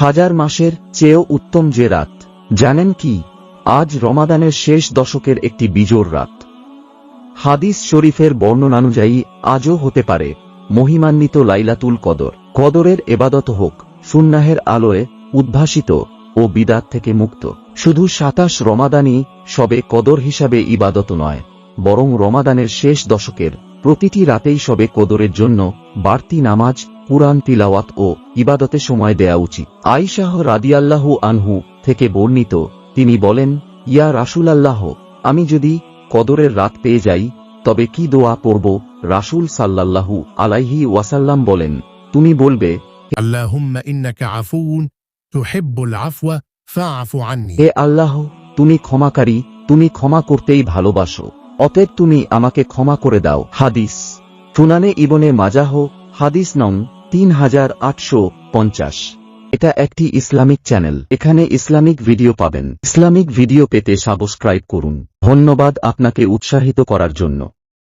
হাজার মাসের চেয়েও উত্তম যে রাত। জানেন কি? আজ রমাদানের শেষ দশকের একটি বিজোর রাত। হাদিস শরীফের বর্ণনানুযায়ী আজও হতে পারে মহিমান্বিত লাইলাতুল কদর। কদরের এবাদত হোক, সুন্নাহের আলোয় উদ্ভাসিত ও বিদাত থেকে মুক্ত। শুধু সাতাশ রমাদানই সবে কদর হিসাবে ইবাদত নয়, বরং রমাদানের শেষ দশকের প্রতিটি রাতেই সবে কদরের জন্য বাড়তি নামাজ কুরআন তিলাওয়াত ও ইবাদতে সময় দেয়া উচিত। আইশাহ রাদিয়াল্লাহু আনহু থেকে বর্ণিত তিনি বলেন ইয়া রাসুল আল্লাহ আমি যদি কদরের রাত পেয়ে যাই তবে কি দোয়া পড়ব? রাসুল সাল্লাল্লাহু আলাইহি ওয়াসাল্লাম বলেন তুমি বলবে হে আল্লাহ তুমি ক্ষমাকারী তুমি ক্ষমা করতেই ভালোবাসো। অতএব তুমি আমাকে ক্ষমা করে দাও। হাদিস। সুনানে ইবনে মাজাহ হাদিস নং তিন হাজার আটশো পঞ্চাশ। এটা একটি ইসলামিক চ্যানেল। এখানে ইসলামিক ভিডিও পাবেন। ইসলামিক ভিডিও পেতে সাবস্ক্রাইব করুন। ধন্যবাদ আপনাকে উৎসাহিত করার জন্য।